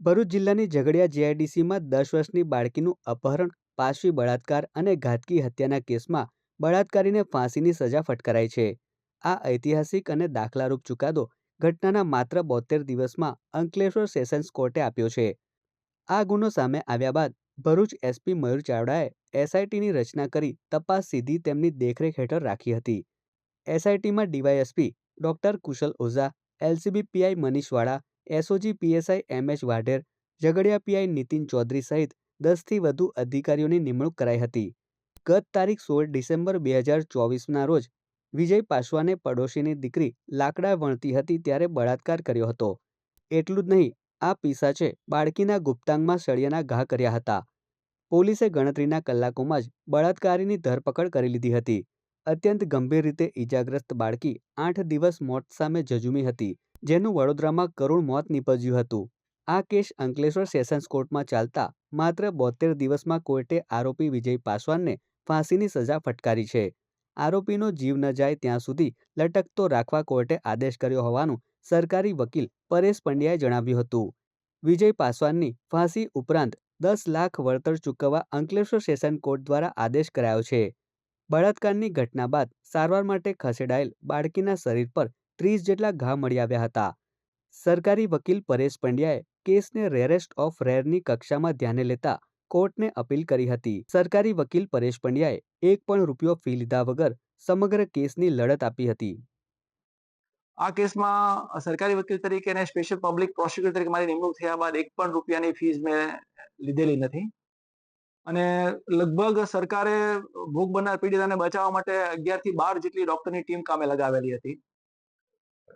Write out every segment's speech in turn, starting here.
ભરૂચ જિલ્લાની ઝઘડિયા જીઆઈડીસીમાં દસ વર્ષની બાળકીનું અપહરણ પાશવી બળાત્કાર અને ઘાતકી હત્યાના કેસમાં બળાત્કારીને ફાંસીની સજા ફટકારાઈ છે. આ ઐતિહાસિક અને દાખલારૂપ ચુકાદો ઘટનાના માત્ર બોતેર દિવસમાં અંકલેશ્વર સેશન્સ કોર્ટે આપ્યો છે. આ ગુનો સામે આવ્યા બાદ ભરૂચ એસપી મયુર ચાવડાએ એસઆઈટીની રચના કરી તપાસ સીધી તેમની દેખરેખ હેઠળ રાખી હતી. એસઆઈટીમાં DYSP doctor Kushal Ojha, LCB PI Manish SOG PSI M H Vadher, Jhagadia PI Nitin Chaudhary સહિત દસથી વધુ અધિકારીઓની નિમણૂક કરાઈ હતી. ગત તારીખ સોળ ડિસેમ્બર બે હજાર ચોવીસના રોજ વિજય પાસવાને પડોશીની દીકરી લાકડા વણતી હતી ત્યારે બળાત્કાર કર્યો હતો. એટલું જ નહીં, આ પીસાચે બાળકીના ગુપ્તાંગમાં સળિયાના ઘા કર્યા હતા. પોલીસે ગણતરીના કલાકોમાં જ બળાત્કારીની ધરપકડ કરી લીધી હતી. અત્યંત ગંભીર રીતે ઈજાગ્રસ્ત બાળકી આઠ દિવસ મોત સામે ઝઝુમી હતી, જેનું વડોદરામાં કરુણ મોત નીપજ્યું હતું. આ કેસ અંકલેશ્વર સેશન્સ કોર્ટમાં ચાલતા માત્ર બોતેર દિવસમાં કોર્ટે આરોપી વિજય પાસવાનને ફાંસીની સજા ફટકારી છે. આરોપીનો જીવ ન જાય ત્યાં સુધી લટકતો રાખવા કોર્ટે આદેશ કર્યો હોવાનું સરકારી વકીલ પરેશ પંડ્યાએ જણાવ્યું હતું. વિજય પાસવાનની ફાંસી ઉપરાંત દસ લાખ વળતર ચૂકવવા અંકલેશ્વર સેશન કોર્ટ દ્વારા આદેશ કરાયો છે. બળાત્કારની ઘટના બાદ સારવાર માટે ખસેડાયેલ બાળકીના શરીર પર ત્રીસ જેટલા ઘા મળી આવ્યા હતા. સરકારી વકીલ પરેશ પંડ્યાએ કેસને રેરેસ્ટ ઓફ રેરની કક્ષામાં ધ્યાને લેતા કોર્ટને અપીલ કરી હતી. સરકારી વકીલ પરેશ પંડ્યાએ એક પણ રૂપિયો ફી લીધા વગર સમગ્ર કેસની લડત આપી હતી. આ કેસમાં સરકારી વકીલ તરીકે અને સ્પેશિયલ પબ્લિક પ્રોસિક્યુટર તરીકે મારી નિમણૂક થયા બાદ એક પણ રૂપિયાની ફીસ મેં લીધેલી નથી. અને લગભગ સરકારે ભોગ બનનાર પીડિતાને બચાવવા માટે અગિયારથી બાર જેટલી ડોક્ટરની ટીમ કામે લગાવેલી હતી.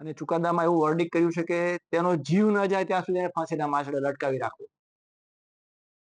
અને ચુકાદામાં એવું વર્ડિક કર્યું છે કે તેનો જીવ ન જાય ત્યાં સુધી એને ફાંસીના માછડે લટકાવી રાખવું.